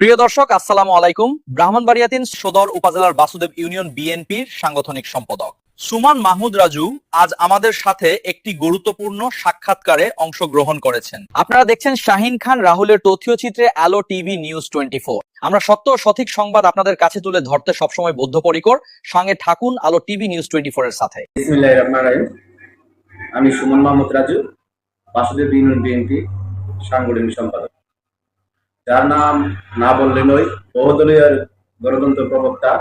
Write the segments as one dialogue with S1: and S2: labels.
S1: প্রিয় দর্শক, আসসালামু আলাইকুম। ব্রাহ্মণবাড়িয়াতিন সদর উপজেলার বাসুদেব ইউনিয়ন বিএনপির সাংগঠনিক সম্পাদক সুমান মাহমুদ রাজু আজ আমাদের সাথে একটি গুরুত্বপূর্ণ সাক্ষাৎকারে অংশগ্রহণ করেছেন। আপনারা দেখছেন শাহিন খান, রাহুলের তথ্যচিত্রে আলো টিভি নিউজ টোয়েন্টি আমরা সত্য সঠিক সংবাদ আপনাদের কাছে তুলে ধরতে সবসময় বদ্ধপরিকর। সঙ্গে থাকুন আলো টিভি নিউজ টোয়েন্টি ফোর এর সাথে।
S2: আমি সুমন মাহমুদ রাজু, বাসুদেব ইউনিয়ন বিএনপি সাংগঠনিক সম্পাদক। যার নাম না বললে নই বহুদলীয় গণতন্ত্র প্রবক্তা,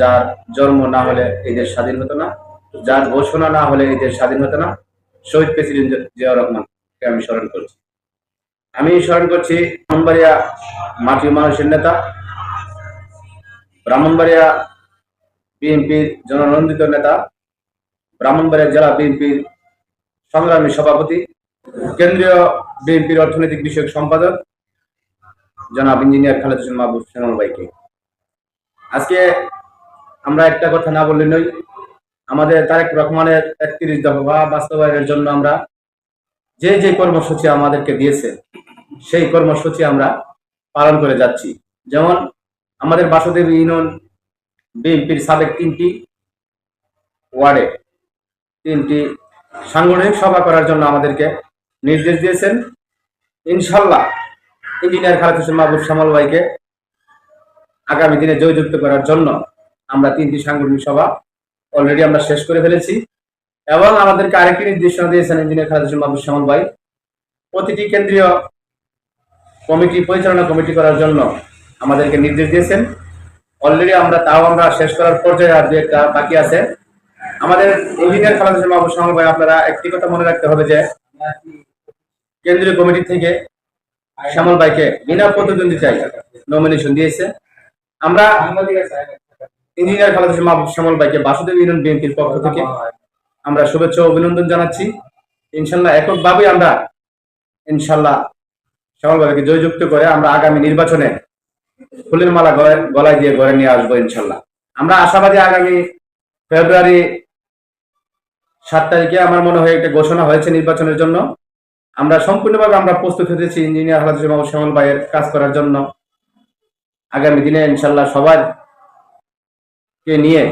S2: যার জন্ম না হলে এই দেশ স্বাধীন হতো না, যার ঘোষণা না হলে এই দেশ স্বাধীন হতো না, শহীদ প্রেসিডেন্ট জিয়াউর রহমানকে আমি স্মরণ করছি। আমি স্মরণ করছি ব্রাহ্মণবাড়িয়া মাটি মানুষের নেতা, ব্রাহ্মণবাড়িয়া বিএনপির জননন্দিত নেতা, ব্রাহ্মণবাড়িয়া জেলা বিএনপির সংগ্রামী সভাপতি, কেন্দ্রীয় বিএনপির অর্থনৈতিক বিষয়ক সম্পাদক জনাব ইঞ্জিনিয়ার খালেদ হোসেন মাহবুব শ্যামল ভাইকে। আজকে আমরা একটা কথা না বললে নই আমাদের তারেক রহমানের একত্রিশ দফা বাস্তবায়নের জন্য আমরা যে যে কর্মসূচি আমাদেরকে দিয়েছে, সেই কর্মসূচি আমরা পালন করে যাচ্ছি। যেমন আমাদের বাসুদেব ইউনিয়ন বিএনপির সাবেক তিনটি ওয়ার্ডে তিনটি সাংগঠনিক সভা করার জন্য আমাদেরকে নির্দেশ দিয়েছেন। ইনশাল্লাহ ইঞ্জিনিয়ার খালেদ হোসেন মাহবুব শ্যামল ভাইকে আগামী দিনে জয়যুক্ত করার জন্য আমরা তিনটি সাংগঠনিক সভা অলরেডি আমরা শেষ করে ফেলেছি এবং আমাদেরকে আরেকটি নির্দেশনা দিয়েছেন ইঞ্জিনিয়ার খালেদ হোসেন মাহবুব শ্যামল ভাই। প্রতিটি কেন্দ্রীয় কমিটি পরিচালনা কমিটি করার জন্য আমাদেরকে নির্দেশ দিয়েছেন। অলরেডি আমরা তাও আমরা শেষ করার পর্যায়ে আর দু একটা বাকি আছে। আমাদের ইঞ্জিনিয়ার খালাদ হোসেন মাহবুব শ্যামল ভাই, আপনারা একটি কথা মনে রাখতে হবে যে কেন্দ্রীয় কমিটি থেকে শ্যামল ভাইকে বিনা প্রতিদ্বন্দ্বিতায় নমিনেশন দিয়েছে। আমরা ইঞ্জিনিয়ার খালাদ হোসেন মাহবুব শ্যামল ভাইকে বাসুদেব ইউনিয়ন বিএনপির পক্ষ থেকে আমরা শুভেচ্ছা অভিনন্দন জানাচ্ছি। ইনশাল্লাহ এককভাবে আমরা ইনশাল্লাহ শ্যামল ভাইকে জয়যুক্ত করে আমরা আগামী নির্বাচনে ফুলের মালা গলায় গলায় দিয়ে ঘরে নিয়ে আসব ইনশাল্লাহ আমরা আশাবাদী আগামী ফেব্রুয়ারি সাত তারিখে আমার মনে হয় একটা ঘোষণা হয়েছে নির্বাচনের জন্য। আমরা সম্পূর্ণভাবে আমরা প্রস্তুত হতেছি ইঞ্জিনিয়ার হালাদ মাহবুব শ্যামল ভাইয়ের কাজ করার জন্য। আগামী দিনে ইনশাল্লাহ সবার কে নিয়ে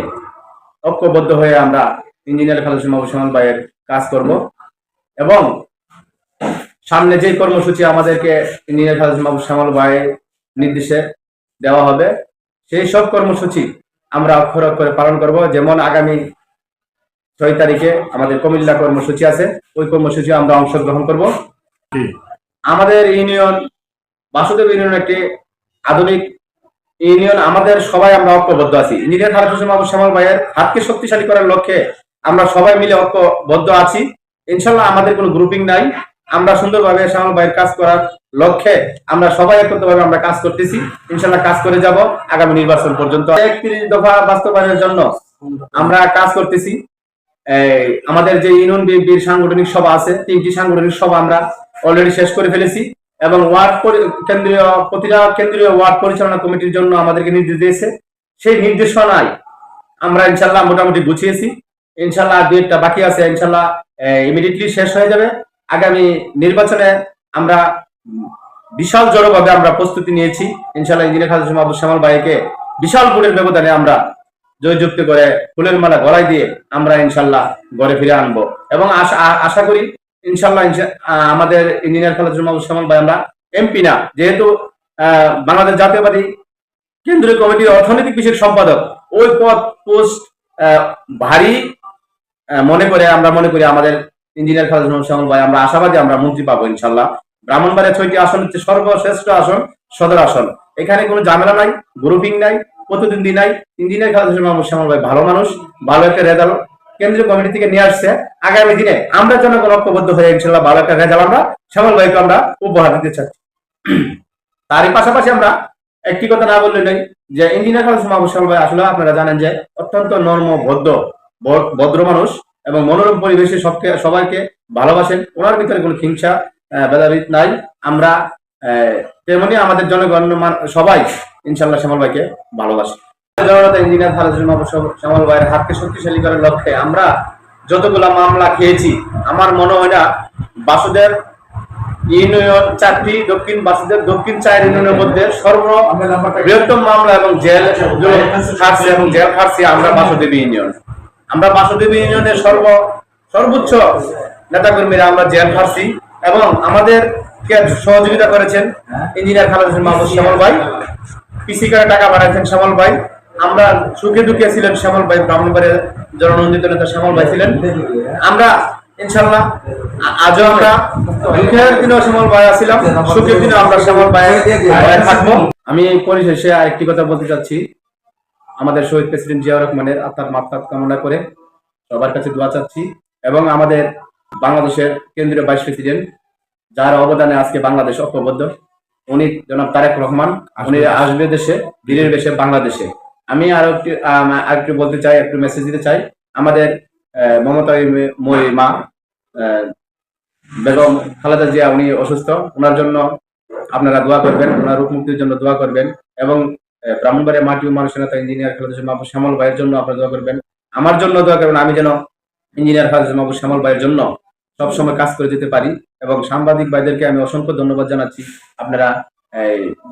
S2: ঐক্যবদ্ধ হয়ে আমরা ইঞ্জিনিয়ার খালেদ মাহবুব শ্যামল ভাইয়ের কাজ করব। এবং সামনে যে কর্মসূচি আমাদেরকে ইঞ্জিনিয়ার খালেদ মাহবুব শ্যামল ভাইয়ের নির্দেশে দেওয়া হবে, সেই সব কর্মসূচি আমরা অক্ষর অক্ষরে পালন করব। যেমন আগামী ছয় তারিখে আমাদের কুমিল্লা কর্মসূচি আছে। ওই কর্মসূচি আমরা অংশগ্রহণ করব। আমাদের ইউনিয়ন বাসুদেব ইউনিয়ন একটি আধুনিক ইউনিয়ন। আমাদের সবাই আমরা ঐক্যবদ্ধ আছি। ইঞ্জিনিয়ার খালেদ হোসেন মাহবুব শ্যামল ভাইয়ের হাতকে শক্তিশালী করার লক্ষ্যে আমরা সবাই মিলে ঐক্যবদ্ধ আছি। ইনশাল্লাহ আমাদের কোনো গ্রুপিং নাই। আমরা সুন্দরভাবে শ্যামল ভাইয়ের কাজ করার লক্ষ্যে আমরা সবাই একত্রভাবে আমরা কাজ করতেছি। ইনশাল্লাহ কাজ করে যাব আগামী নির্বাচন পর্যন্ত। একত্রিশ দফা বাস্তবায়নের জন্য আমরা কাজ করতেছি। আমাদের যে ইউনিয়ন বিএনপির সাংগঠনিক সভা আছে, তিনটি সাংগঠনিক সভা আমরা অলরেডি শেষ করে ফেলেছি এবং ওয়ার্ড কেন্দ্রীয়, প্রতিটা কেন্দ্রীয় ওয়ার্ড পরিচালনা কমিটির জন্য আমাদেরকে নির্দেশ দিয়েছে। সেই নির্দেশনায় আমরা ইনশাল্লাহ মোটামুটি গুছিয়েছি। ইনশাল্লাহ দু একটা বাকি আছে, ইনশাল্লাহ ইমিডিয়েটলি শেষ হয়ে যাবে। আগামী নির্বাচনে আমরা বিশাল জড়োভাবে আমরা প্রস্তুতি নিয়েছি। ইনশাল্লাহ ইঞ্জিনিয়ার হোসেন মাহবুব শ্যামল ভাইকে বিশাল ভোটের ব্যবধানে আমরা জয়যুক্ত করে ফুলের মালা গলায় দিয়ে আমরা ইনশাল্লাহ ঘরে ফিরে আনব। এবং আশা করি ইনশাল্লাহ আমাদের ইঞ্জিনিয়ার খালেদ শ্যামল ভাই আমরা এমপি না, যেহেতু বাংলাদেশ জাতীয়বাদী কেন্দ্রীয় কমিটির অর্থনৈতিক বিষয়ক সম্পাদক। ওই পদ, পোস্ট ভারী মনে করে, আমরা মনে করি আমাদের ইঞ্জিনিয়ার খালেদ শ্যামল ভাই আমরা আশাবাদী আমরা মন্ত্রী পাবো ইনশাল্লাহ। ব্রাহ্মণবাড়িয়া ছয়টি আসন হচ্ছে সর্বশ্রেষ্ঠ আসন, সদর আসন। এখানে কোনো ঝামেলা নাই গ্রুপিং নাই প্রতিদ্বন্দ্বী নাই? ইঞ্জিনিয়ার খালেদ হোসেন মাহমুদ শ্যামল ভাই ভালো মানুষ, ভালো একটা রেজাল্ট। কেন্দ্রীয় কমিটি থেকে নিয়ে আসছে। আগামী দিনে আমরা জনগণ ঐক্যবদ্ধ হয়ে ইনশাল্লাহ ভালো একটা রেজাল্ট আমরা শ্যামল ভাইকে আমরা উপহার দিতে চাচ্ছি। তারই পাশাপাশি আমরা একটি কথা না বললে নেই যে ইঞ্জিনিয়ার মাহমুদ শ্যামল ভাই আসলে আপনারা জানেন যে অত্যন্ত নর্ম, ভদ্র ভদ্র মানুষ এবং মনোরম পরিবেশে সবকে সবাইকে ভালোবাসেন। ওনার ভিতরে কোনো হিংসা ভেদাভেদ নাই। আমরা তেমনি আমাদের জনগণ সবাই, ইনশাল্লাহ শ্যামল ভাইকে ভালোবাসি। জনতা, ইঞ্জিনিয়ার হোসেন শ্যামল ভাইয়ের হাতকে শক্তিশালী করার লক্ষ্যে আমরা যতগুলা মামলা খেয়েছি, আমার মনে হয় না বাসুদের ইউনিয়ন চারটি, দক্ষিণ বাসুদের দক্ষিণ চার ইউনিয়নের মধ্যে সর্ব বৃহত্তম মামলা এবং জেল খাটছি এবং জেল খাটছি আমরা বাসুদেবী ইউনিয়ন। আমরা বাসুদেবী ইউনিয়নের সর্ব সর্বোচ্চ নেতাকর্মীরা আমরা জেল খাটছি এবং আমাদের সহযোগিতা করেছেন ইঞ্জিনিয়ার খালেদ হোসেন মাহমুদ শ্যামল ভাই, পিসি করে টাকা বাড়াইছেন শ্যামল ভাই, আমরা সুখে দুঃখে ছিলেন শ্যামল ভাই ব্রাহ্মণবাড়ির জননন্দিত নেতা শ্যামল ভাই ছিলেন। আমরা ইনশাল্লাহ আজও আমরা দুঃখের শ্যামল ভাই আছিলাম, সুখের আমরা শ্যামল ভাই থাকব। আমি এই পরিশেষে আরেকটি কথা বলতে চাচ্ছি। আমাদের শহীদ প্রেসিডেন্ট জিয়াউর রহমানের আত্মার মাত্রাত কামনা করে সবার কাছে দোয়া চাচ্ছি এবং আমাদের বাংলাদেশের কেন্দ্রীয় ভাইস প্রেসিডেন্ট যার অবদানে আজকে বাংলাদেশ ঐক্যবদ্ধ উনি জনাব তারেক রহমান উনি আসবে দেশে বীরের বেশে বাংলাদেশে। আমি আরও একটু আরেকটু বলতে চাই একটু মেসেজ দিতে চাই। আমাদের মমতা মই মা বেগম খালেদা জিয়া উনি অসুস্থ। ওনার জন্য আপনারা দোয়া করবেন ওনার রূপ মুক্তির জন্য দোয়া করবেন। এবং ব্রাহ্মণবাড়িয়া মাটি ও মানুষের নেতা ইঞ্জিনিয়ার খালেদা মাহবুব শ্যামল ভাইয়ের জন্য আপনারা দোয়া করবেন। আমার জন্য দোয়া করবেন আমি যেন ইঞ্জিনিয়ার খালেদা মাহবুব শ্যামল ভাইয়ের জন্য সবসময় কাজ করে যেতে পারি এবং সাংবাদিক ভাইদেরকে আমি অসংখ্য ধন্যবাদ জানাচ্ছি। আপনারা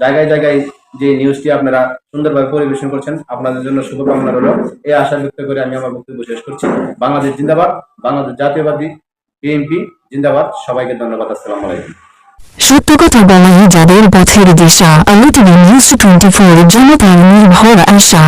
S2: জায়গায় জায়গায় যে নিউজটি আপনারা সুন্দরভাবে পরিবেশন করছেন, আপনাদের জন্য শুভকামনা রইল। এই আশা ব্যক্ত করে আমি আমার বক্তব্য শেষ করছি। বাংলাদেশ জিন্দাবাদ, বাংলাদেশ জাতীয়বাদী বিএনপি জিন্দাবাদ। সবাইকে ধন্যবাদ, আসসালামু আলাইকুম।
S3: সত্য কথা বলাই যাদের পথের দিশা আলোচনা নিউজ টোয়েন্টি ফোর জনতার নির্ভর আশা।